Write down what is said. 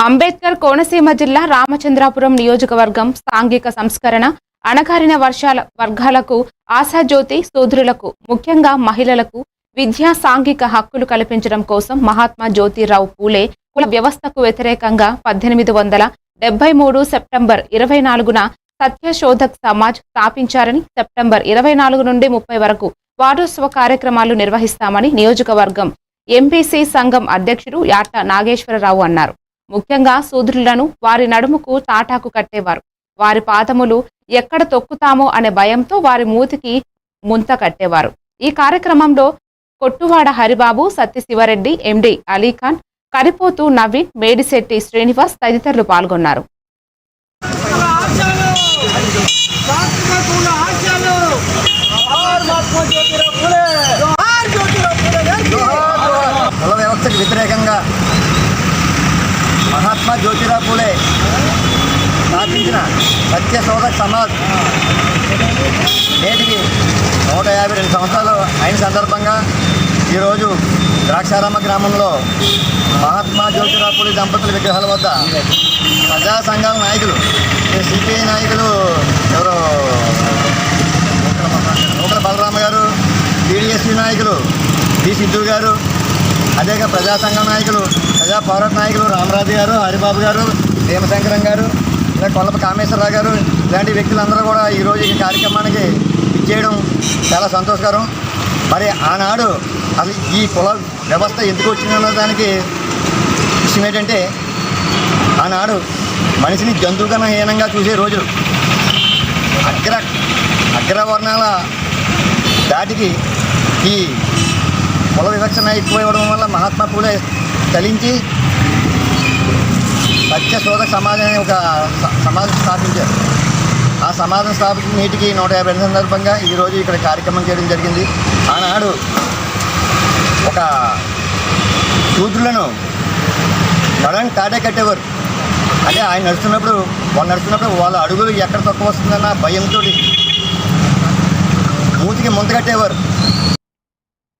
అంబేద్కర్ కోనసీమ జిల్లా రామచంద్రాపురం నియోజకవర్గం సాంఘిక సంస్కరణ అణగారిన వర్షాల వర్గాలకు ఆశాజ్యోతి సోదరులకు ముఖ్యంగా మహిళలకు విద్యా సాంఘిక హక్కులు కల్పించడం కోసం మహాత్మా జ్యోతిరావు పూలే కుల వ్యవస్థకు వ్యతిరేకంగా పద్దెనిమిది వందల డెబ్బై మూడు సెప్టెంబర్ ఇరవై నాలుగున సత్యశోధక్ సమాజ్ స్థాపించారని సెప్టెంబర్ ఇరవై నాలుగు నుండి ముప్పై వరకు వారోత్సవ కార్యక్రమాలు నిర్వహిస్తామని నియోజకవర్గం ఎంపీసీ సంఘం అధ్యక్షుడు యాట నాగేశ్వరరావు అన్నారు. ముఖ్యంగా శూద్రులను వారి నడుముకు తాటాకు కట్టేవారు. వారి పాదములు ఎక్కడ తొక్కుతామో అనే భయంతో వారి మూతికి ముంత కట్టేవారు. ఈ కార్యక్రమంలో కొట్టువాడ హరిబాబు సత్య శివరెడ్డి ఎండి అలీఖాన్ కరిపోతు నవీన్ మేడిశెట్టి శ్రీనివాస్ తదితరులు పాల్గొన్నారు. వ్యతిరేకంగా మహాత్మా జ్యోతిరావు పూలే. స్థాపించిన సత్యశోధక్ సమాజ్. నేటికి నూట యాభై రెండు సంవత్సరాలు అయిన సందర్భంగా ఈరోజు ద్రాక్షారామ గ్రామంలో మహాత్మా జ్యోతిరావు పూలే దంపతుల విగ్రహాల వద్ద ప్రజా సంఘాల నాయకులు సిపిఐ నాయకులు ఎవరు నూకల బలరామ గారు టీడీఎస్సీ నాయకులు డి సిద్ధు గారు అదేగా ప్రజా సంఘం నాయకులు ప్రజా పౌర నాయకులు రామరాజు గారు హరిబాబు గారు భీమశంకరం గారు ఇలా కొల్లప కామేశ్వరరావు గారు ఇలాంటి వ్యక్తులందరూ కూడా ఈరోజు ఈ కార్యక్రమానికి ఇచ్చేయడం చాలా సంతోషకరం. మరి ఆనాడు అసలు ఈ కుల వ్యవస్థ ఎందుకు వచ్చిందన్న దానికి విషయం ఏంటంటే ఆనాడు మనిషిని జంతువుకన్నా హీనంగా చూసే రోజులు అగ్ర అగ్రవర్ణాల దాటికి ఈ కుల వివక్షణ ఎక్కువ ఇవ్వడం వల్ల మహాత్మా పూలే చలించి సత్యశోధక సమాజం అనే ఒక స- సమాజం స్థాపించారు. ఆ సమాజం స్థాపించిన నేటికి నూట యాభై ఎనిమిది సందర్భంగా ఈరోజు ఇక్కడ కార్యక్రమం చేయడం జరిగింది. ఆనాడు ఒక సూత్రులను నడని తాటే కట్టేవారు. అంటే ఆయన నడుస్తున్నప్పుడు వాళ్ళు నడుస్తున్నప్పుడు వాళ్ళ అడుగులు ఎక్కడ తక్కువ వస్తుందన్న భయంతో మూతికి ముంత కట్టేవారు.